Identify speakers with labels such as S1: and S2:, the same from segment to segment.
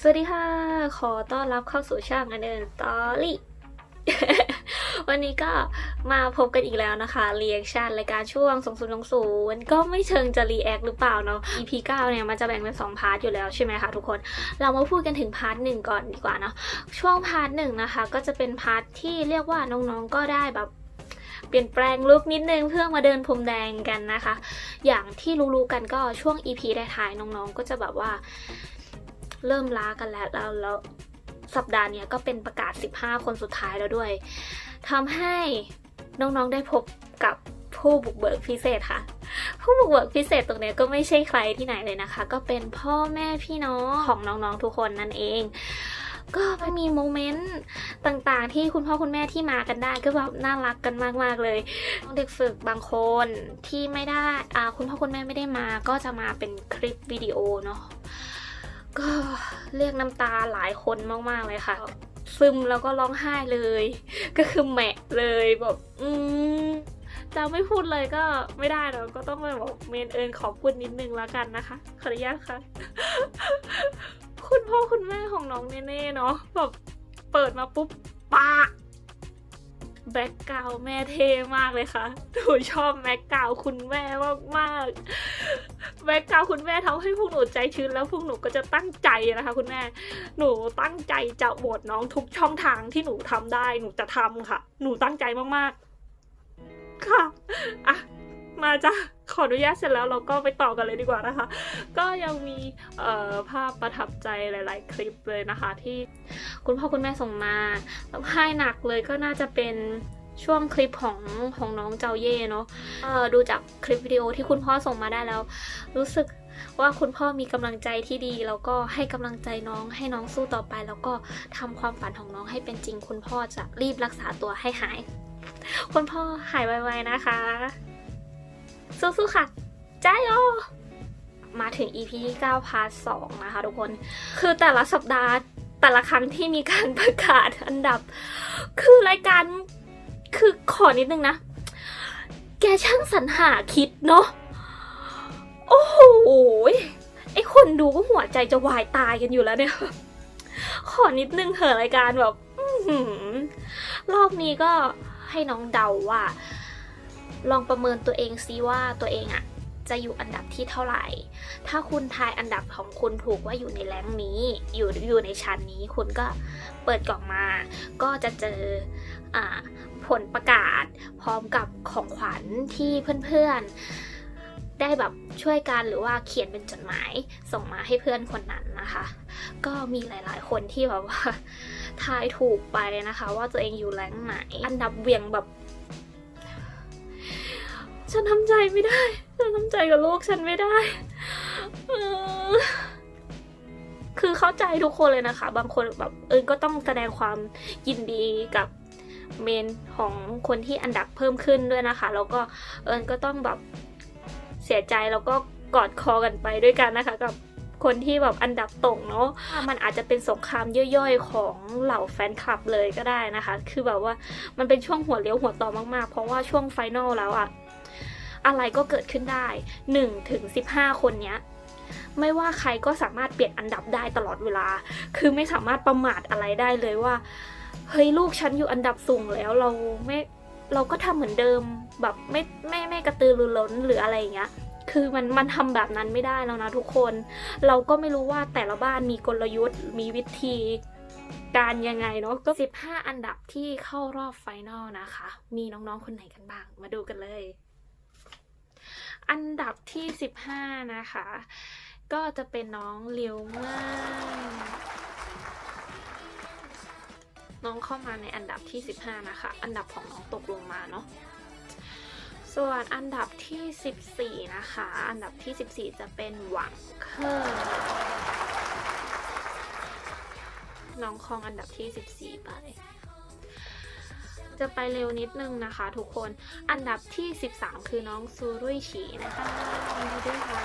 S1: สวัสดีค่ะ ขอต้อนรับเข้าสู่ช่างอันเดินตอรี่วันนี้ก็มาพบกันอีกแล้วนะคะเรีแอคชั่นรายการช่วงสองศูนย์สงศูนย์ก็ไม่เชิงจะรีแอคหรือเปล่าเนาะ EP 9เนี่ยมันจะแบ่งเป็น2พาร์ทอยู่แล้วใช่ไหมคะทุกคน เรามาพูดกันถึงพาร์ทหนึ่งก่อนดีกว่าเนาะ ช่วงพาร์ทหนึ่งนะคะ ก็จะเป็นพาร์ทที่เรียกว่าน้องๆก็ได้แบบเปลี่ยนแปลงลุคนิดนึงเพื่อมาเดินพรมแดงกันนะคะ อย่างที่รู้ๆกันก็ช่วง EP ท้ายๆน้องๆก็จะแบบว่า เริ่มล้ากันแล้วแล้วแล้วสัปดาห์นี้ก็เป็นประกาศ 15 คนสุดท้ายแล้วด้วยทำให้น้องๆได้พบกับผู้บุกเบิกพิเศษค่ะ ผู้บุกเบิกพิเศษตรงนี้ก็ไม่ใช่ใครที่ไหนเลยนะคะ ก็เป็นพ่อแม่พี่น้องของน้องๆทุกคนนั่นเอง ก็มีโมเมนต์ต่างๆ ที่คุณพ่อคุณแม่ที่มากันได้ก็แบบน่ารักกันมากๆเลยน้องเด็กฝึกบางคนที่ไม่ได้คุณพ่อคุณแม่ไม่ได้มาก็จะมาเป็นคลิปวิดีโอเนาะ ก็เรียกน้ำตาหลายคนมากๆเลยค่ะ ซึมแล้วก็ร้องไห้เลย ก็คือแหมะเลยแบบอืมจะไม่พูดเลยก็ไม่ได้เนาะก็ต้องมาบอกเมนเอิญขอพูดนิดนึงแล้วกันนะคะ ขออนุญาตค่ะ คุณพ่อคุณแม่ของน้องเน่เนาะแบบเปิดมาปุ๊บปะ แบ็กกราวแม่เท่มากเลยค่ะหนูชอบแบ็กกราวคุณแม่มากๆแบ็กกราวคุณแม่ทำให้พวกหนูใจชื้นแล้วพวกหนูก็จะตั้งใจนะคะ คุณแม่ หนูตั้งใจจะโหวตน้องทุกช่องทางที่หนูทำได้ หนูจะทำค่ะ หนูตั้งใจมากๆ ค่ะ อะ มาจ้ะขออนุญาตเสร็จแล้วเราก็ไปต่อกันเลยดีกว่านะคะ ก็ยังมีภาพประทับใจหลาย ๆ คลิปเลยนะคะ ที่คุณพ่อคุณแม่ส่งมาแล้วให้หนักเลยก็น่าจะเป็นช่วงคลิปของของน้องเจ้าเย่เนาะดูจากคลิปวิดีโอที่คุณพ่อส่งมาได้แล้ว รู้สึกว่าคุณพ่อมีกำลังใจที่ดี แล้วก็ให้กำลังใจน้องให้น้องสู้ต่อไป แล้วก็ทำความฝันของน้องให้เป็นจริง คุณพ่อจะรีบรักษาตัวให้หาย คุณพ่อหายไวๆนะคะ สู้ๆค่ะจ้าโยมาถึง EP ที่9พาร์ท2นะคะทุกคน คือแต่ละสัปดาห์แต่ละครั้งที่มีการประกาศอันดับ คือรายการคือขอนิดนึงนะ แกช่างสรรหาคิดเนาะโอ้โหไอคนดูก็หัวใจจะวายตายกันอยู่แล้วเนี่ย ขอนิดนึงเถอะรายการแบบอื้อหือรอบนี้ก็ให้น้องเดาว่า ลองประเมินตัวเองซิว่าตัวเองอะจะอยู่อันดับที่เท่าไหร่ ถ้าคุณทายอันดับของคุณถูกว่าอยู่ในแรงนี้ อยู่อยู่ในชั้นนี้ คุณก็เปิดกล่องมา ก็จะเจออ่าผลประกาศ พร้อมกับของขวัญที่เพื่อนๆ ได้แบบช่วยกันหรือว่าเขียนเป็นจดหมายส่งมาให้เพื่อนคนนั้นนะคะ ก็มีหลายๆ คนที่แบบว่าทายถูกไปนะคะ ว่าตัวเองอยู่แรงไหน อันดับเวียงแบบ ฉันทำใจไม่ได้ ฉันทำใจกับลูกฉันไม่ได้ คือเข้าใจทุกคนเลยนะคะ บางคนแบบเอิญก็ต้องแสดงความยินดีกับเมนของคนที่อันดับเพิ่มขึ้นด้วยนะคะ แล้วก็เอิญก็ต้องแบบเสียใจแล้วก็กอดคอกันไปด้วยกันนะคะ กับคนที่แบบอันดับตกเนาะมันอาจจะเป็นสงครามย่อยๆของเหล่าแฟนคลับเลยก็ได้นะคะ คือแบบว่ามันเป็นช่วงหัวเลี้ยวหัวต่อมากๆ เพราะว่าช่วงไฟนอลแล้วอะ อะไรก็เกิดขึ้นได้1ถึง15 คนเนี้ยไม่ว่าใครก็สามารถเปลี่ยนอันดับได้ตลอดเวลา คือไม่สามารถประมาทอะไรได้เลยว่า เฮ้ยลูกฉันอยู่อันดับสูงแล้วเราไม่เราก็ทำเหมือนเดิมแบบไม่ไม่ไม่กระตือรือร้นหรืออะไรอย่างเงี้ย คือมันมันทำแบบนั้นไม่ได้แล้วนะทุกคน เราก็ไม่รู้ว่าแต่ละบ้านมีกลยุทธ์ มีวิธีการยังไงเนาะ ก็ 15 อันดับที่เข้ารอบไฟนอลนะคะ มีน้องๆคนไหนกันบ้าง มาดูกันเลย อันดับที่ 15 นะคะ ก็จะเป็นน้องเลียวง่ายน้องเข้ามาในอันดับที่ 15 นะคะ อันดับของน้องตกลงมาเนาะส่วนอันดับที่ 14 นะคะ อันดับที่ 14 จะเป็นหวังเคอร์น้องคองอันดับที่ 14 ไป จะไปเร็วนิดนึงนะคะทุกคน อันดับที่ 13 คือน้องซูรุยฉีนะคะยินดีด้วยค่ะ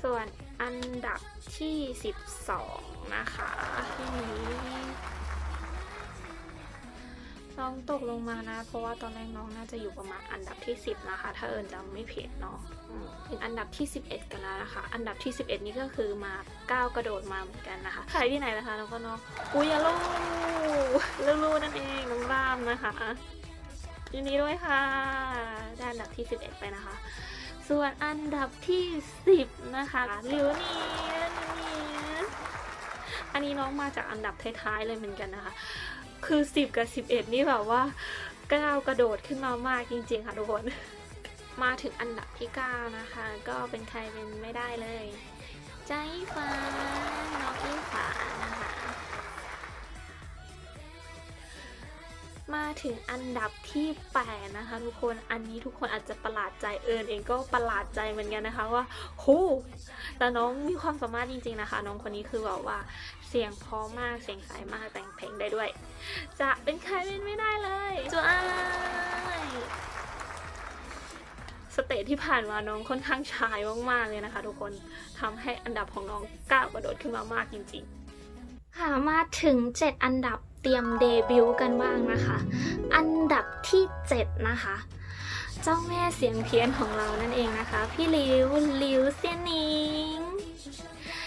S1: ส่วนอันดับที่ 12 นะคะที่นี้ น้องตกลงมานะ เพราะว่าตอนแรกน้องน่าจะอยู่ประมาณอันดับที่ 10 นะคะ ถ้าเอิญจำไม่ผิดเนาะถึงอันดับที่ 11 กันแล้วนะคะ อันดับที่ 11 นี่ก็คือมาก้าวกระโดดมาเหมือนกันนะคะใครที่ไหนนะคะน้องก็น้องอุยาลูลูลูนั่นเองน้องรามนะคะยินดีด้วยค่ะ ได้อันดับที่ 11 ไปนะคะ ส่วนอันดับที่ 10 นะคะหลิวเนียนอันนี้น้องมาจากอันดับท้ายๆเลยเหมือนกันนะคะ คือ 10 กับ 11 นี่แบบว่าก้าวกระโดดขึ้นมามากจริง ๆ ค่ะทุกคน มาถึงอันดับที่ 9 นะคะ ก็เป็นใครเป็นไม่ได้เลย ใจฟ้า น้องอีฟ้านะคะมาถึงอันดับที่ 8 นะคะ ทุกคนอันนี้ทุกคนอาจจะประหลาดใจเอิญเองก็ประหลาดใจเหมือนกันนะคะว่าโหแต่น้องมีความสามารถจริงๆนะคะ น้องคนนี้คือแบบว่าเสียงเพราะมากเสียงใสมากแต่งเพลงได้ด้วย จะเป็นใครเป็นไม่ได้เลยจ้ายสเตจที่ผ่านมาน้องค่อนข้างชายมากๆเลยนะคะ ทุกคนทำให้อันดับของน้องก้าวกระโดดขึ้นมามากจริง ๆ ค่ะมาถึง 7 อันดับเตรียมเดบิวต์กันบ้างนะคะ อันดับที่ 7 นะคะ เจ้าแม่เสียงเพี้ยนของเรานั่นเองนะคะ พี่ลิวลิวเซียนนิง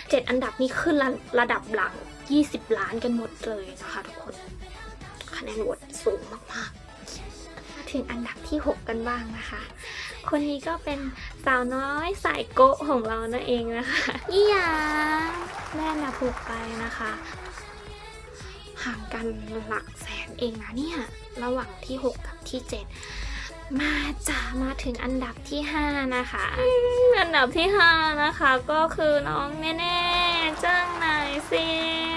S1: เจ็ดอันดับนี้ขึ้นระระดับหลัง 20 ล้านกันหมดเลยนะคะทุกคน คะแนนโหวตสูงมากๆมาถึงอันดับที่ 6 กันบ้างนะคะ คนนี้ก็เป็นสาวน้อยสายโกะของเรานั่นเองนะคะยี่หยางแม่อันดับหกไปนะคะ ห่างกันหลักแสนเองนะเนี่ย ระหว่างที่ 6 กับที่ 7 มาจ้ามาถึงอันดับที่ 5 นะคะอืมอันดับที่ 5 นะคะ ก็คือน้องแน่ๆเจ้างนายซิน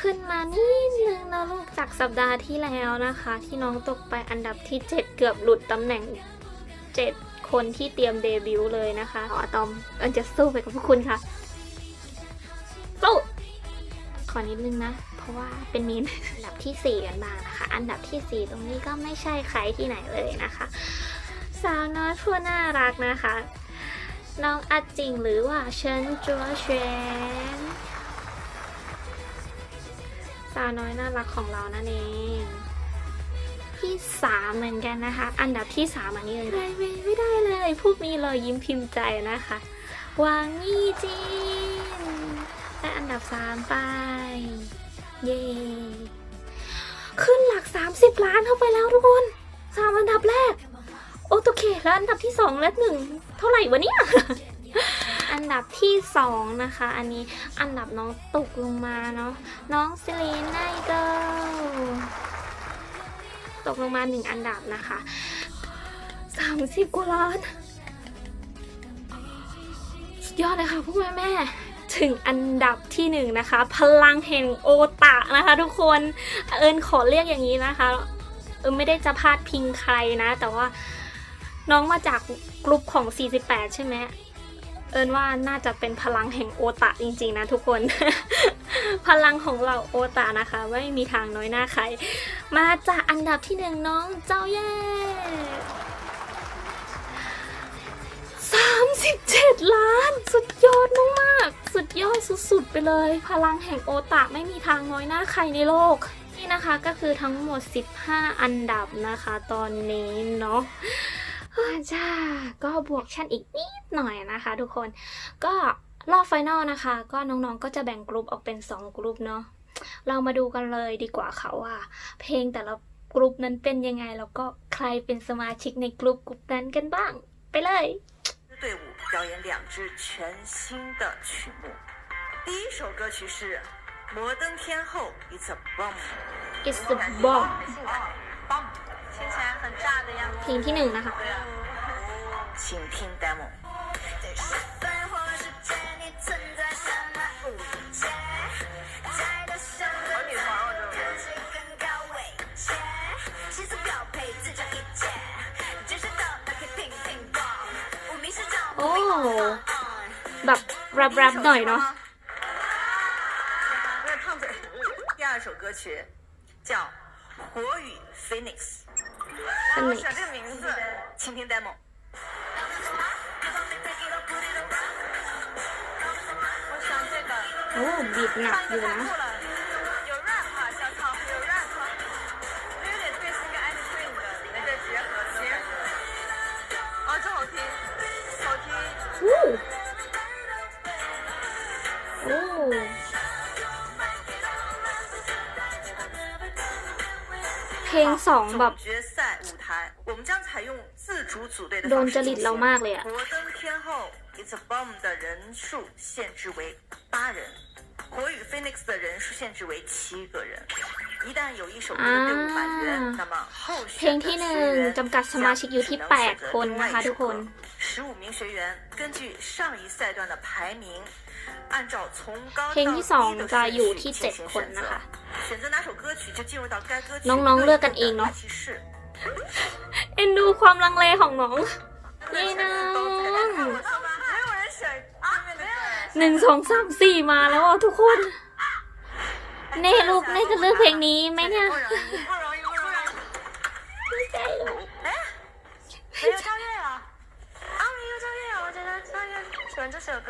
S1: ขึ้นมานิดนึงนะลูกจากสัปดาห์ที่แล้วนะคะ ที่น้องตกไปอันดับที่ 7 เกือบหลุดตำแหน่ง 7 คนที่เตรียมเดบิวต์เลยนะคะออะตอมเอิญจะสู้ไปกับพวกคุณค่ะสู้ขอนิดนึงนะ เพราะว่าเป็นมินอันดับที่ 4 กันบ้างนะคะ อันดับทีสี่ 4 ตรงนี้ก็ไม่ใช่ใครที่ไหนเลยนะคะ สาวน้อยผู้น่ารักนะคะ น้องอาจิงหรือว่าเชิญจัวเชนาน้อยน่ารักของเรานั่นเอง ที่สามเหมือนกันนะคะ อันดับที่สามอันนี้เลยไม่ไม่ได้เลยพูดมีรอยยิ้มพิมพ์ใจนะคะวางยี่จีนได้อันดับสามไป เย้ขึ้นหลัก 30 ล้านเข้าไปแล้วทุกคนสามอันดับแรก โอเคแล้วอันดับที่สองและหนึ่งเท่าไหร่วะเนี่ย ดับที่สองนะคะ อันนี้อันดับน้องตกลงมาเนาะน้องซิลีนไนเกิลตกลงมาหนึ่งอันดับนะคะสามสิบกว่าล้านสุดยอดเลยค่ะพวกแม่แม่ถึงอันดับที่หนึ่งนะคะ พลังแห่งโอตะนะคะ ทุกคนเอิญขอเรียกอย่างนี้นะคะ เออไม่ได้จะพาดพิงใครนะ แต่ว่าน้องมาจากกลุ่มของ 48 ใช่ไหม อิญว่าน่าจะเป็นพลังแห่งโอตะจริงๆนะทุกคน พลังของเราโอตะนะคะ ไม่มีทางน้อยหน้าใคร มาจากอันดับที่หนึ่งน้องเจ้าเย่37ล้าน สุดยอดมากๆสุดยอดสุดๆไปเลย พลังแห่งโอตะไม่มีทางน้อยหน้าใครในโลกนี่นะคะก็คือทั้งหมด 15 อันดับนะคะ ตอนนี้เนาะ จ้าก็บวกชั้นอีกนิดหน่อยนะคะ ทุกคน ก็รอบไฟนอลนะคะ ก็น้องๆก็จะแบ่งกลุ่มออกเป็น 2 กลุ่มเนาะ เรามาดูกันเลยดีกว่าค่ะว่า เพลงแต่ละกลุ่มนั้นเป็นยังไง แล้วก็ใครเป็นสมาชิกในกลุ่มกลุ่มนั้นกันบ้าง ไปเลย
S2: 队伍表演两支全新的曲目。第一首歌曲是《摩登天后》，It's a bomb。
S1: It's the bomb
S2: 听起来很炸的样子。
S1: เพลงที่หนึ่งนะคะ
S2: 对啊， 请听 demo。
S3: 繁华世界，你存在什么误解？在的生活
S2: 女朋友这
S3: 个性更高位阶，气色标配，自证一切，只是到那可以乒乒乓，无名是照，
S1: 哦
S3: 无名
S1: แบบแรปๆหน่อยเนาะ
S2: 有点烫嘴。第二首歌曲叫《火雨 Phoenix》。我
S1: Phoenix
S2: 选这个名字，请听 demo。 哦，比硬了，对
S1: 吧？啊，真好听，好听。哦。哦。第
S2: 二，决赛舞台，我们将采用自主组队的
S1: 形
S2: 式。
S1: 夺得厉害了，
S2: 国登天后，一次 bomb 的人数限制为八人。火雨 Phoenix 的人数限制为七个人。一旦有一首歌的队伍满员，
S1: 啊
S2: 那么候
S1: เพลง
S2: 选的
S1: ที่ห
S2: 学
S1: นึ่ง
S2: 员
S1: จำกัดสมาชิกอยู่ที่
S2: 将只能
S1: แปด
S2: 选择
S1: คน
S2: 另外
S1: นะคะ
S2: 一
S1: ทุ
S2: 首
S1: กคน
S2: 歌。十五名学员根据上一赛段的排名，按照从高到
S1: เพลงที่สอง
S2: 低的
S1: จะ
S2: 顺
S1: อยู่
S2: 序
S1: ที่
S2: 进
S1: เจ็ด
S2: 行
S1: คน
S2: 选
S1: นะ
S2: 择
S1: คะ
S2: 选择哪首歌曲就进入到该歌曲
S1: น้องๆเลือกกันเองเนอะ
S2: 各自的提示
S1: เอ็นดูความลังเลของน้องเย้น้อง
S2: 没有人选啊，没有人
S1: หนึ่งสองสามสี่มาแล้วอ่ะทุกคน เน่ลูกเน่จะเลือกเพลงนี้ไหมเนี่ย
S2: 不容易，不容易，不容易。
S1: ไม่ใจเลย
S4: 没有超越啊！啊，没有超越啊！我觉得超越喜欢这首歌，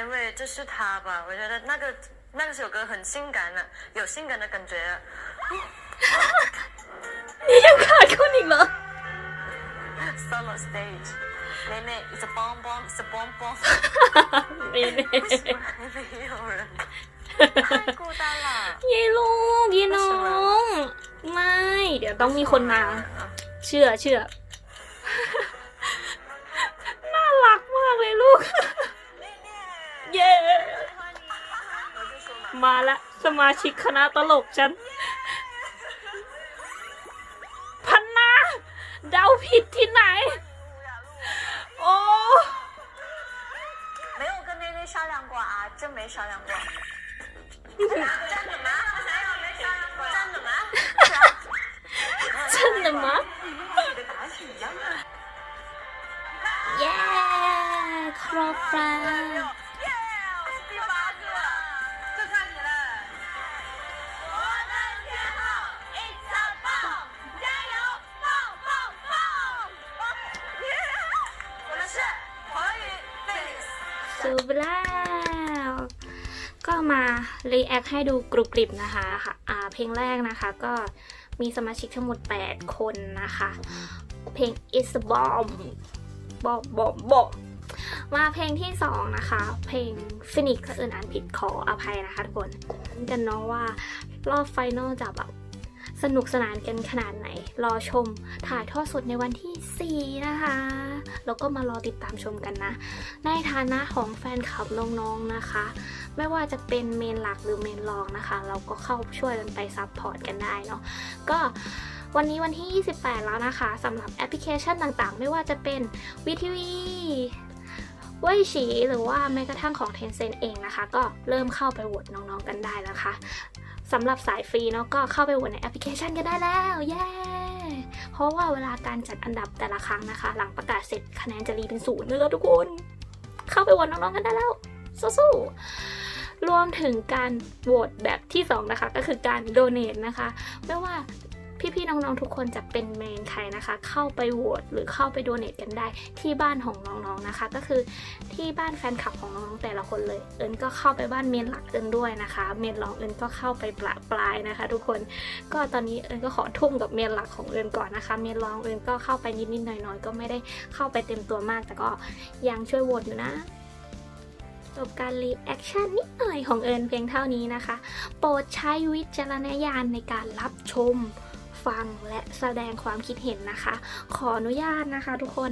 S4: 因为这是他吧？我觉得那个那个首歌很性感的，有性感的感觉。
S1: นี่ยังขาดคน เนเน่สปอ
S4: มปอมสปอมปอม
S1: เนเน่
S4: กูตาหล่ะ
S1: ยี่ลูกยี่น้องไม่ เดี๋ยวต้องมีคนมา เชื่อเชื่อ น่ารักมากเลยลูก เย้ มาละสมาชิกคณะตลกฉัน อบปลาซูบแล้วก็มารีแอคให้ดูกรุบกริบนะคะค่ะเพลงแรกนะคะก็มีสมาชิกทั้งหมด 8 คนนะคะ เพลง is bomb bomb bomb bomb มาเพลงที่2นะคะ เพลง Phoenix ถ้าเอื่นอ่านผิดขออภัยนะคะทุกคนกันเนาะว่ารอบไฟนอลจะแบบสนุกสนานกันขนาดไหน รอชมถ่ายทอดสดในวันที่ 4 นะคะ แล้วก็มารอติดตามชมกันนะ ในฐานะของแฟนคลับน้องๆนะคะ ไม่ว่าจะเป็นเมนหลักหรือเมนรองนะคะ เราก็เข้าช่วยกันไปซัพพอร์ตกันได้เนาะ ก็วันนี้วันที่ 28 แล้วนะคะสำหรับแอปพลิเคชันต่างๆ ไม่ว่าจะเป็น VTV เว่ยฉีหรือว่าแม้กระทั่งของ Tencent เองนะคะ ก็เริ่มเข้าไปโหวตน้องๆกันได้แล้วค่ะสำหรับสายฟรีเนาะก็เข้าไปโหวตในแอปพลิเคชันกันได้แล้วเย้เพราะว่าเวลาการจัดอันดับแต่ละครั้งนะคะ หลังประกาศเสร็จคะแนนจะรีเป็นศูนย์เลยทุกคน เข้าไปโหวตน้องๆกันได้แล้วสู้ๆรวมถึงการโหวตแบบที่สองนะคะ ก็คือการโดเน a นะคะ ไม่ว่า พี่ๆน้องๆทุกคนจะเป็นเมนใครนะคะ เข้าไปโหวตหรือเข้าไปโดเน a กันได้ที่บ้านของน้องๆนะคะ ก็คือที่บ้านแฟนคลับของน้องๆแต่ละคนเลย เอิญก็เข้าไปบ้านเมนหลักเอิญด้วยนะคะ เมนรองเอิญก็เข้าไปปลปลายนะคะ ทุกคนก็ตอนนี้เอิญก็ขอทุ่มกับเมนหลักของเอิญก่อนนะคะ เมนรองเอิญก็เข้าไปนิดๆหน่อยๆก็ไม่ได้เข้าไปเต็มตัวมาก แต่ก็ยังช่วยโหวตอยู่นะจบการรีแอคชั่นนิดหน่อยของเอิญเพียงเท่านี้นะคะ โปรดใช้วิจารณญาณในการรับชม ฟังและแสดงความคิดเห็นนะคะ ขออนุญาตนะคะ ทุกคน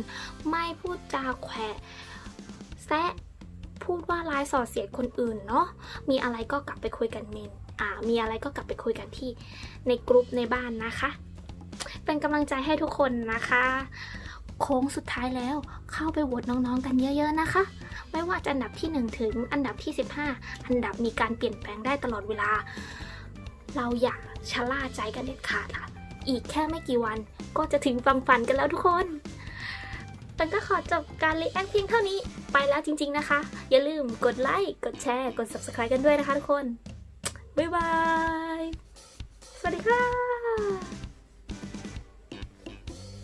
S1: ไม่พูดจาแขวะแซะพูดว่าร้ายส่อเสียดคนอื่นเนาะมีอะไรก็กลับไปคุยกันเมนอ่ามีอะไรก็กลับไปคุยกันที่ในกลุ่มในบ้านนะคะ เป็นกำลังใจให้ทุกคนนะคะ โค้งสุดท้ายแล้วเข้าไปโหวตน้องๆกันเยอะๆนะคะ ไม่ว่าจะอันดับที่ 1 ถึงอันดับที่ 15 อันดับมีการเปลี่ยนแปลงได้ตลอดเวลา เราอย่าชะล่าใจกันเด็ดขาดค่ะ อีกแค่ไม่กี่วัน ก็จะถึงฟังฝันกันแล้วทุกคนตันก็ขอจบการรีแอคเพียงเท่านี้ ไปแล้วจริง ๆนะคะ อย่าลืมกดไลค์ กดแชร์ กด subscribe กันด้วยนะคะทุกคน บ๊ายบาย สวัสดีค่ะ